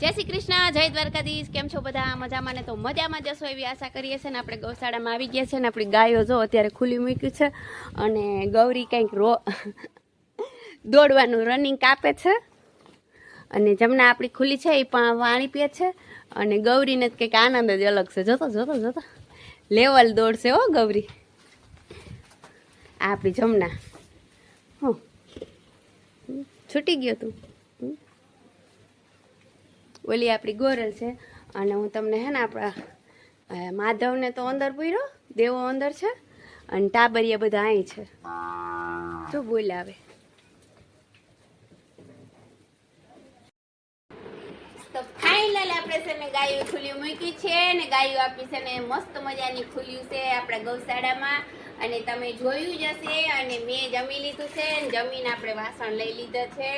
જય શ્રી કૃષ્ણ, જય દ્વારકાધીશ. કેમ છો બધા? મજામાં ને તો મજામાં જશો એવી આશા કરીએ છીએ ને આપણે ગૌશાળામાં આવી ગયા છે ને આપણી ગાયો જો અત્યારે ખુલ્લી મૂક્યું છે અને ગૌરી કંઈક રો દોડવાનું રનિંગ કાપે છે અને જમના આપણી ખુલ્લી છે, એ પણ વાણી પીએ છે અને ગૌરીને જ કંઈક આનંદ જ અલગ છે. જોતો જોતો જોતો. લેવલ દોડશે હો ગૌરી. આપણી જમના હું. છૂટી ગયો તું. ઓલી આપણી ગોરલ છે. અને હું તમને હે ને આપણા માધવને તો અંદર પૂર્યો દેવો અંદર છે, અને ટાબરિયા બધા અહીં છે. જો બોલાવે. ને ગાયો ખુલ્યું મૂકી છે, ને ગાયું આપી છે ને મસ્ત મજાની ખુલ્યું છે આપણા ગૌશાળામાં. અને તમે જોયું જ હશે, અને મેં જમી લીધું છે જમીને આપણે વાસણ લઈ લીધા છે.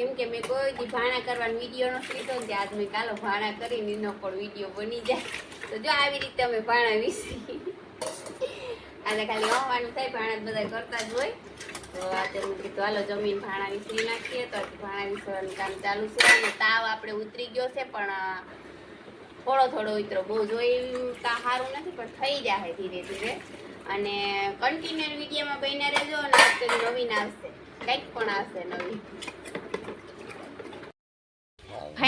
કેમ કે મેં કોઈ દી ભાણા કરવાનો વીડિયો નથી લીધો ને આજ મેં કાલો ભાણા કરીને એનો પણ વીડિયો બની જાય. તો જો આવી રીતે અમે ભાણા વીસી. આજે ખાલી આવવાનું થાય, ભાણા બધા કરતા જ હોય. તો આજે હું કીધું, હાલો જમીન ભાણા વિસરી નાખીએ. તો ભાણા વિસરવાનું કામ ચાલુ છે. અને તાવ આપણે ઉતરી ગયો છે, પણ થોડો થોડો ઉતરો. બહુ જોઈ સારું નથી, પણ થઈ જાય ધીરે ધીરે. અને કન્ટિન્યુ વિડીયોમાં બન્યા રહેજો અને નવીન આવશે. કંઈક પણ આવશે નવીન.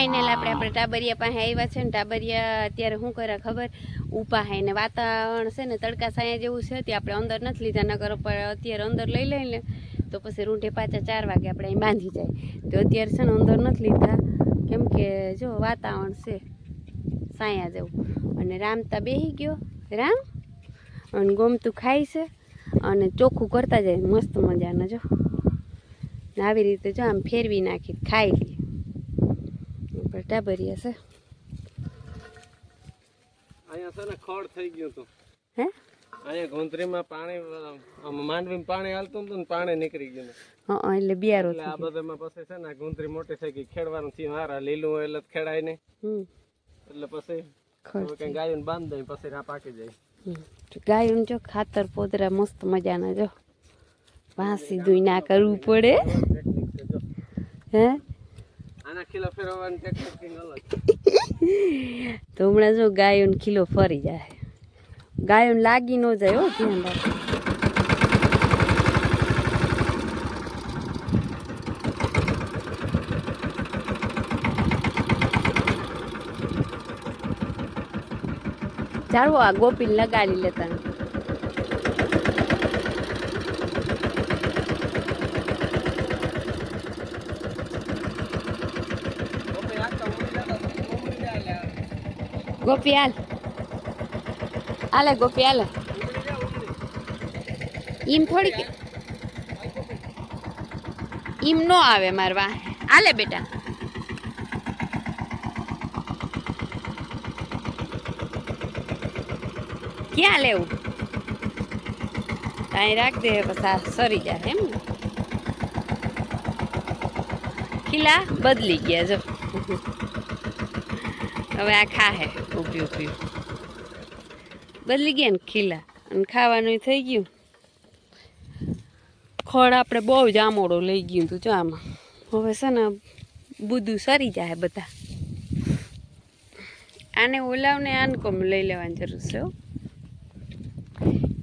ફાઇનલ આપણે આપણે ટાબરિયા પાસે આવ્યા છે ને ટાબરિયા અત્યારે શું કરે ખબર? ઊભા હે ને વાતાવરણ છે ને તડકા સાયા જેવું છે તે આપણે અંદર નથી લીધા નગર પર અત્યારે અંદર લઈ લઈને તો પછી રૂંઢે પાછા ચાર વાગે આપણે અહીં બાંધી જાય. તો અત્યારે છે ને અંદર નથી લીધા. કેમ કે જો વાતાવરણ છે સાયા જેવું. અને રામતા બેહી ગયો. રામ? અને ગમતું ખાય છે અને ચોખ્ખું કરતા જાય મસ્ત મજાના જો. આવી રીતે જો આમ ફેરવી નાખી ખાઈ લે. આપણે ટાબરિયા છે અહીંયા છે ને ખડ થઈ ગયું હતું. હે? અહીંયા ગોંધરીમાં પાણી માંડવીમાં પાણી હાલતું હતું ને પાણી નીકળી ગયું હા એટલે બિયારો એટલે આ બધામાં પછી છે ને આ ગોંધરી મોટી થઈ ગઈ. ખેડવાનું થયું. હારા લીલું એટલે ખેડાય ને એટલે પછી કઈ ગાયોને બાંધ દઈ પછી રા પાકી જાય. ગાયું જો ખાતર પોદરા મસ્ત મજાના જો. વાંસી દુઈ ના કરવું પડે. હે? તો હમણાં જો ગાયોને ખીલો ફરી જાય. ગાયોને લાગી ન જાય હો ચાલો આ ગોપી લગાડી લેતા ઓપે આખા ઉડી જતા ઉડી જાય એટલે ગોપી હાલ હાલે ગોપી હાલે ઈમ થોડીક ઈમ નો આવે મારવા હાલે બેટા. ક્યાં લેવું કાંઈ રાખ દે પછી સરી જાય એમ ને. ખીલા, બદલી ગયા જો. હવે આ ખાહે. ઊભી ઊભી બદલી ગયા ને ખીલા. અને ખાવાનું થઈ ગયું. ખોળ આપણે બહુ જ આમોડો લઈ ગયું હતું જો આમાં. હવે છે ને બુદ્ધું સરી જાય બધા. આને ઓલાવને આનકોમ લઈ લેવાની જરૂર છે.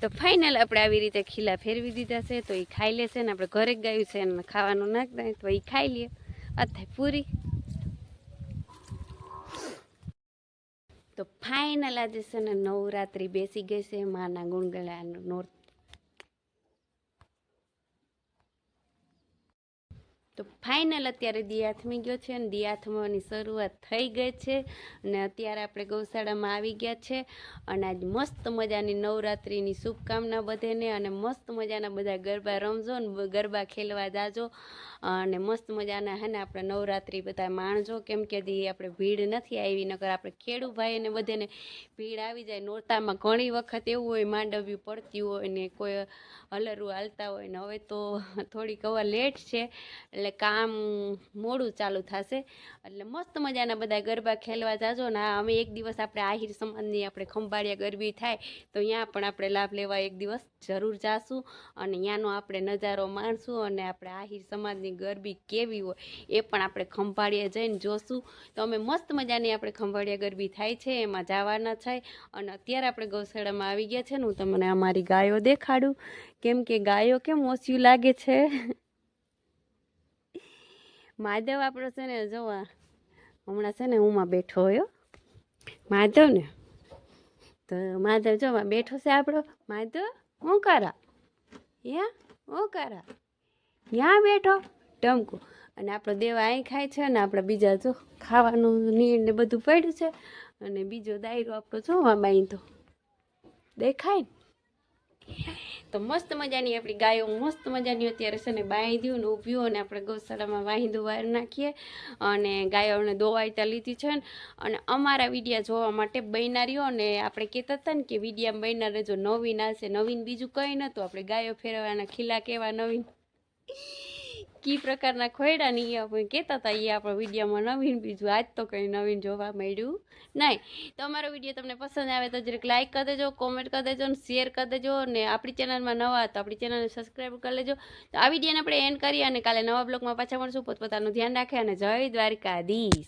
તો ફાઇનલ આપણે આવી રીતે ખીલા ફેરવી દીધા છે, તો એ ખાઈ લેશે ને આપણે ઘરે ગયું છે અને ખાવાનું નાખતા તો એ ખાઈ લે. અત્યારે પૂરી. તો ફાઇનલ આજે છે ને નવરાત્રિ બેસી ગઈ છે માના ગુણગળાનું નોર તો ફાઇનલ અત્યારે દિયાથમી ગયો છે અને દિયાથમવાની શરૂઆત થઈ ગઈ છે અને અત્યારે આપણે ગૌશાળામાં આવી ગયા છે અને આજ મસ્ત મજાની નવરાત્રિની શુભકામના બધેને અને મસ્ત મજાના બધા ગરબા રમજો ને ગરબા ખેલવા જાજો અને મસ્ત મજાના હે ને આપણે નવરાત્રિ બધા માણજો. કેમ કે દી આપણે ભીડ નથી આવી, નકર આપણે ખેડૂભાઈ ને બધાને ભીડ આવી જાય. નોરતામાં ઘણી વખત એવું હોય, માંડવ્યું પડતી હોય ને કોઈ હલરું હાલતા હોય ને હવે તો થોડીક હવા લેટ છે. એટલે કામ મોડું ચાલુ થશે. એટલે મસ્ત મજાના બધા ગરબા ખેલવા જાજો ને અમે એક દિવસ આપણે આહિર સમાજની આપણે ખંભાળિયા ગરબી થાય તો ત્યાં પણ આપણે લાભ લેવા એક દિવસ જરૂર જાશું અને ત્યાંનો આપણે નજારો માણશું અને આપણે આહિર સમાજની ગરબી કેવી હોય એ પણ આપણે ખંભાળિયા જઈને જોશું. તો અમે મસ્ત મજાની આપણે ખંભાળિયા ગરબી થાય છે, એમાં જવાના છે અને અત્યારે આપણે ગૌશાળામાં આવી ગયા છે ને હું તમને અમારી ગાયો દેખાડું. કેમ કે ગાયો કેમ ઓછું લાગે છે? માધવ આપણો છે ને, જોવા, હમણાં છે ને ઉમાં બેઠો હોય. માધવ ને? તો માધવ જોવા બેઠો છે આપણો. માધવ, હું યા હું યા બેઠો? ટમકુ. અને આપણો દેવા અહીં ખાય છે અને આપણે બીજા જો ખાવાનું નીર ને બધું પડ્યું છે. અને બીજો દાયરો આપણો જોવા બાંધો દેખાય ને? તો મસ્ત મજાની આપણી ગાયો મસ્ત મજાની અત્યારે છે ને બાંધ્યું ને ઊભ્યું અને આપણે ગૌશાળામાં વાંધું વાર નાખીએ. અને ગાયોને દોવાઈતા લીધી છે ને. અને અમારા વિડીયા જોવા માટે રહ્યો અને આપણે કહેતા હતા ને કે વિડીયા બન્યા જો નવીન આવશે, નવીન બીજું કંઈ નહોતું. આપણે ગાયો ફેરવવાના ખીલા કેવા નવીન. કી પ્રકારના ખોયડા ને એ આપણે કહેતા હતા એ આપણા વિડીયોમાં નવીન બીજું આજ તો કંઈ નવીન જોવા મળ્યું નહીં. તો અમારો વીડિયો તમને પસંદ આવે તો જરાક લાઈક કરી દેજો કોમેન્ટ કરી દેજો ને શેર કરી દેજો ને આપણી ચેનલમાં નવા તો આપણી ચેનલને સબસ્ક્રાઈબ કરી લેજો. તો આ વિડીયોને આપણે એન્ડ કરીએ અને કાલે નવા બ્લોગમાં પાછા મળશું. પોતપોતાનું ધ્યાન રાખે અને જય દ્વારકાધીશ.